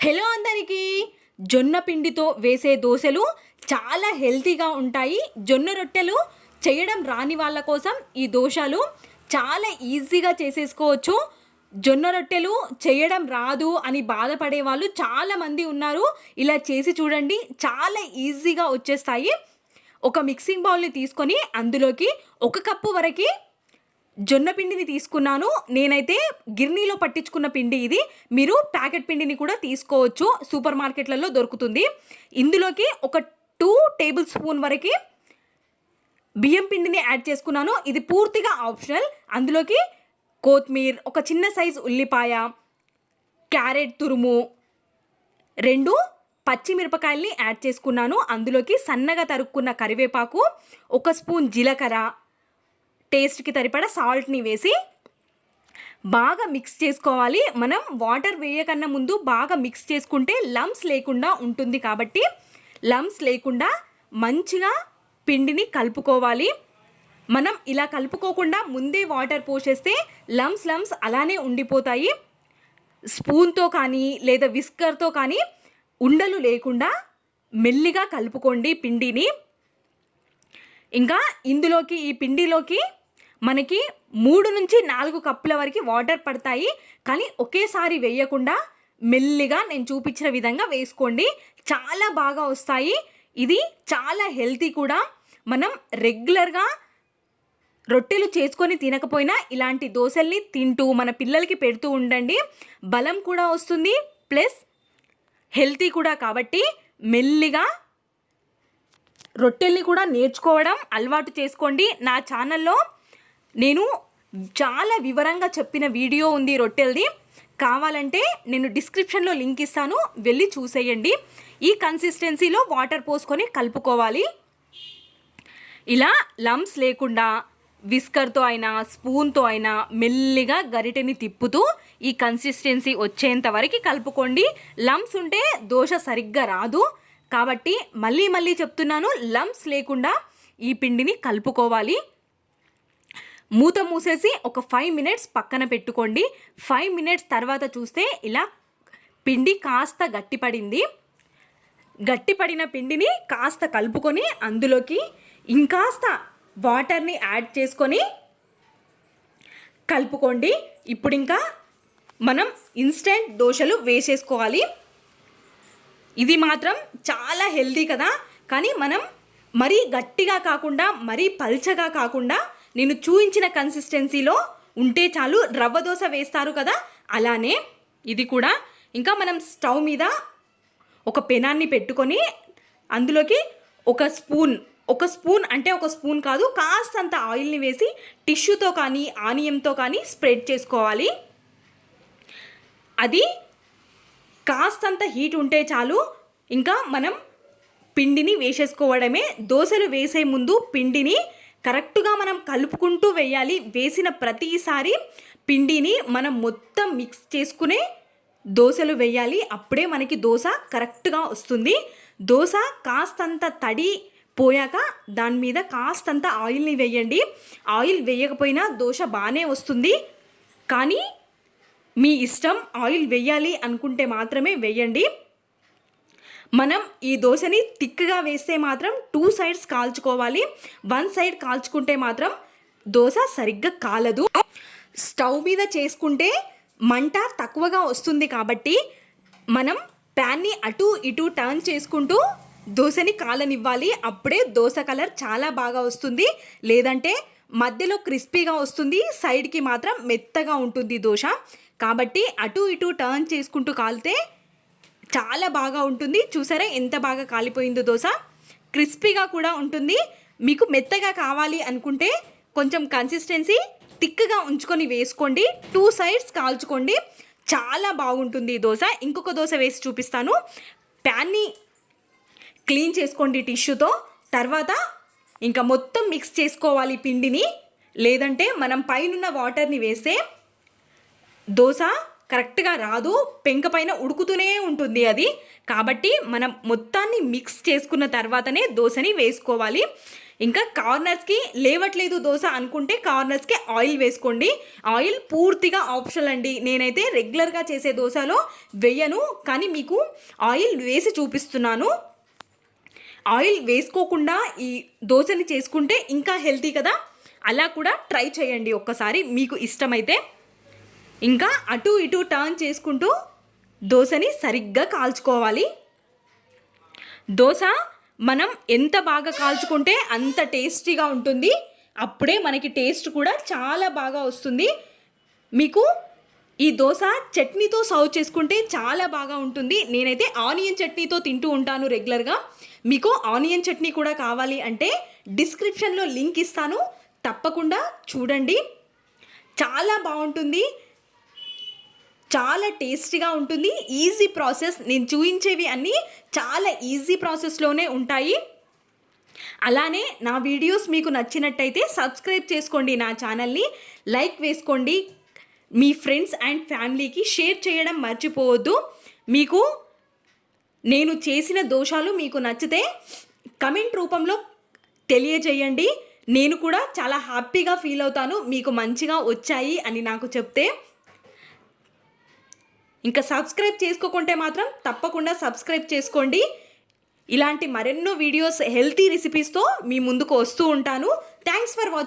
Hello అందరికీ. జొన్న పిండితో వేసే దోశలు చాలా హెల్తీగా ఉంటాయి. జొన్న రొట్టెలు చేయడం రాని వాళ్ళ కోసం ఈ దోశలు చాలా ఈజీగా చేసేసుకోవచ్చు. జొన్న రొట్టెలు చేయడం రాదు అని బాధపడే వాళ్ళు చాలామంది ఉన్నారు. ఇలా చేసి చూడండి చాలా ఈజీగా వచ్చేస్తాయి. ఒక మిక్సింగ్ బౌల్ని తీసుకొని అందులోకి ఒక కప్పు వరకు జొన్న పిండిని తీసుకున్నాను. నేనైతే గిర్నీలో పట్టించుకున్న పిండి ఇది. మీరు ప్యాకెట్ పిండిని కూడా తీసుకోవచ్చు. సూపర్ మార్కెట్లలో దొరుకుతుంది. ఇందులోకి ఒక టూ టేబుల్ స్పూన్ వరకు బియ్యం పిండిని యాడ్ చేసుకున్నాను. ఇది పూర్తిగా ఆప్షనల్. అందులోకి కొత్తిమీర్ ఒక చిన్న సైజు ఉల్లిపాయ క్యారెట్ తురుము రెండు పచ్చిమిరపకాయల్ని యాడ్ చేసుకున్నాను. అందులోకి సన్నగా తరుక్కున్న కరివేపాకు ఒక స్పూన్ జీలకర్ర టేస్ట్కి సరిపడా సాల్ట్ని వేసి బాగా మిక్స్ చేసుకోవాలి. మనం వాటర్ వేయకన్నా ముందు బాగా మిక్స్ చేసుకుంటే లమ్స్ లేకుండా ఉంటుంది కాబట్టి లమ్స్ లేకుండా మంచిగా పిండిని కలుపుకోవాలి. మనం ఇలా కలుపుకోకుండా ముందే వాటర్ పోసేస్తే లమ్స్ లమ్స్ అలానే ఉండిపోతాయి. స్పూన్తో కానీ లేదా విస్కర్తో కానీ ఉండలు లేకుండా మెల్లిగా కలుపుకోండి పిండిని. ఇంకా ఇందులోకి ఈ పిండిలోకి మనకి మూడు నుంచి నాలుగు కప్పుల వరకు వాటర్ పడతాయి. కానీ ఒకేసారి వేయకుండా మెల్లిగా నేను చూపించిన విధంగా వేసుకోండి. చాలా బాగా వస్తాయి. ఇది చాలా హెల్తీ కూడా. మనం రెగ్యులర్గా రొట్టెలు చేసుకొని తినకపోయినా ఇలాంటి దోశల్ని తింటూ మన పిల్లలకి పెడుతూ ఉండండి. బలం కూడా వస్తుంది. ప్లస్ హెల్తీ కూడా కాబట్టి మెల్లిగా రొట్టెల్ని కూడా నేర్చుకోవడం అలవాటు చేసుకోండి. నా ఛానల్లో నేను చాలా వివరంగా చెప్పిన వీడియో ఉంది రొట్టెలది. కావాలంటే నేను డిస్క్రిప్షన్లో లింక్ ఇస్తాను. వెళ్ళి చూసేయండి. ఈ కన్సిస్టెన్సీలో వాటర్ పోసుకొని కలుపుకోవాలి. ఇలా లమ్స్ లేకుండా విస్కర్తో అయినా స్పూన్తో అయినా మెల్లిగా గరిటెని తిప్పుతూ ఈ కన్సిస్టెన్సీ వచ్చేంత వరకు కలుపుకోండి. లమ్స్ ఉంటే దోశ సరిగ్గా రాదు. కాబట్టి మళ్ళీ మళ్ళీ చెప్తున్నాను లమ్స్ లేకుండా ఈ పిండిని కలుపుకోవాలి. మూత మూసేసి ఒక ఫైవ్ మినిట్స్ పక్కన పెట్టుకోండి. ఫైవ్ మినిట్స్ తర్వాత చూస్తే ఇలా పిండి కాస్త గట్టిపడింది. గట్టిపడిన పిండిని కాస్త కలుపుకొని అందులోకి ఇంకాస్త వాటర్ని యాడ్ చేసుకొని కలుపుకోండి. ఇప్పుడు ఇంకా మనం ఇన్స్టెంట్ దోశలు వేసేసుకోవాలి. ఇది మాత్రం చాలా హెల్దీ కదా. కానీ మనం మరీ గట్టిగా కాకుండా మరీ పల్చగా కాకుండా నేను చూయించిన కన్సిస్టెన్సీలో ఉంటే చాలు రవ్వ దోశ వేస్తారు కదా? అలానే ఇది కూడా. ఇంకా మనం స్టవ్ మీద ఒక పెనాన్ని పెట్టుకొని అందులోకి ఒక స్పూన్ ఒక స్పూన్ అంటే ఒక స్పూన్ కాదు కాస్తంత ఆయిల్ని వేసి టిష్యూతో కానీ ఆనియంతో కానీ స్ప్రెడ్ చేసుకోవాలి. అది కాస్తంత హీట్ ఉంటే చాలు ఇంకా మనం పిండిని వేసేసుకోవడమే. దోశలు వేసే ముందు పిండిని కరెక్ట్గా మనం కలుపుకుంటూ వేయాలి. వేసిన ప్రతిసారి పిండిని మనం మొత్తం మిక్స్ చేసుకునే దోశలు వేయాలి. అప్పుడే మనకి దోశ కరెక్ట్గా వస్తుంది. దోశ కాస్తంత తడి పోయాక దాని మీద కాస్తంత ఆయిల్ని వేయండి. ఆయిల్ వేయకపోయినా దోశ బాగానే వస్తుంది. కానీ మీ ఇష్టం ఆయిల్ వేయాలి అనుకుంటే మాత్రమే వేయండి. మనం ఈ దోశని థిక్గా వేస్తే మాత్రం టూ సైడ్స్ కాల్చుకోవాలి. వన్ సైడ్ కాల్చుకుంటే మాత్రం దోశ సరిగ్గా కాలదు. స్టవ్ మీద చేసుకుంటే మంట తక్కువగా వస్తుంది కాబట్టి మనం ప్యాన్ని అటు ఇటు టర్న్ చేసుకుంటూ దోశని కాలనివ్వాలి. అప్పుడే దోశ కలర్ చాలా బాగా వస్తుంది. లేదంటే మధ్యలో క్రిస్పీగా వస్తుంది. సైడ్కి మాత్రం మెత్తగా ఉంటుంది దోశ. కాబట్టి అటు ఇటు టర్న్ చేసుకుంటూ కాలితే చాలా బాగా ఉంటుంది. చూసారా ఎంత బాగా కాలిపోయిందో దోశ? క్రిస్పీగా కూడా ఉంటుంది. మీకు మెత్తగా కావాలి అనుకుంటే కొంచెం కన్సిస్టెన్సీ థిక్గా ఉంచుకొని వేసుకోండి. టూ సైడ్స్ కాల్చుకోండి. చాలా బాగుంటుంది ఈ దోశ. ఇంకొక దోశ వేసి చూపిస్తాను. ప్యాన్ని క్లీన్ చేసుకోండి టిష్యూతో. తర్వాత ఇంకా మొత్తం మిక్స్ చేసుకోవాలి పిండిని. లేదంటే మనం పైనున్న వాటర్ని వేస్తే దోశ కరెక్ట్గా రాదు పెంక పైన ఉడుకుతూనే ఉంటుంది అది. కాబట్టి మనం మొత్తాన్ని మిక్స్ చేసుకున్న తర్వాతనే దోశని వేసుకోవాలి. ఇంకా కార్నర్స్కి లేవట్లేదు దోశ అనుకుంటే కార్నర్స్కి ఆయిల్ వేసుకోండి. ఆయిల్ పూర్తిగా ఆప్షనల్ అండి. నేనైతే రెగ్యులర్గా చేసే దోశలో వేయను కానీ మీకు ఆయిల్ వేసి చూపిస్తున్నాను. ఆయిల్ వేసుకోకుండా ఈ దోశని చేసుకుంటే ఇంకా హెల్తీ కదా? అలా కూడా ట్రై చేయండి ఒక్కసారి. మీకు ఇష్టమైతే ఇంకా అటు ఇటు టర్న్ చేసుకుంటూ దోశని సరిగ్గా కాల్చుకోవాలి. దోశ మనం ఎంత బాగా కాల్చుకుంటే అంత టేస్టీగా ఉంటుంది. అప్పుడే మనకి టేస్ట్ కూడా చాలా బాగా వస్తుంది. మీకు ఈ దోశ చట్నీతో సర్వ్ చేసుకుంటే చాలా బాగా ఉంటుంది. నేనైతే ఆనియన్ చట్నీతో తింటూ ఉంటాను రెగ్యులర్గా. మీకు ఆనియన్ చట్నీ కూడా కావాలి అంటే డిస్క్రిప్షన్లో లింక్ ఇస్తాను. తప్పకుండా చూడండి. చాలా బాగుంటుంది. చాలా టేస్టీగా ఉంటుంది ఈజీ ప్రాసెస్. నేను చూపించేవి అన్నీ చాలా ఈజీ ప్రాసెస్లోనే ఉంటాయి. అలానే నా వీడియోస్ మీకు నచ్చినట్టయితే సబ్స్క్రైబ్ చేసుకోండి నా ఛానల్ని లైక్ వేసుకోండి. మీ ఫ్రెండ్స్ అండ్ ఫ్యామిలీకి షేర్ చేయడం మర్చిపోవద్దు. మీకు నేను చేసిన దోషాలు మీకు నచ్చితే కమెంట్ రూపంలో తెలియజేయండి. నేను కూడా చాలా హ్యాపీగా ఫీల్ అవుతాను మీకు మంచిగా వచ్చాయి అని నాకు చెప్తే. ఇంకా సబ్స్క్రైబ్ చేసుకోకుంటే మాత్రం తప్పకుండా సబ్స్క్రైబ్ చేసుకోండి. ఇలాంటి మరెన్నో వీడియోస్ హెల్తీ రెసిపీస్తో మీ ముందుకు వస్తూ ఉంటాను. Thanks for watching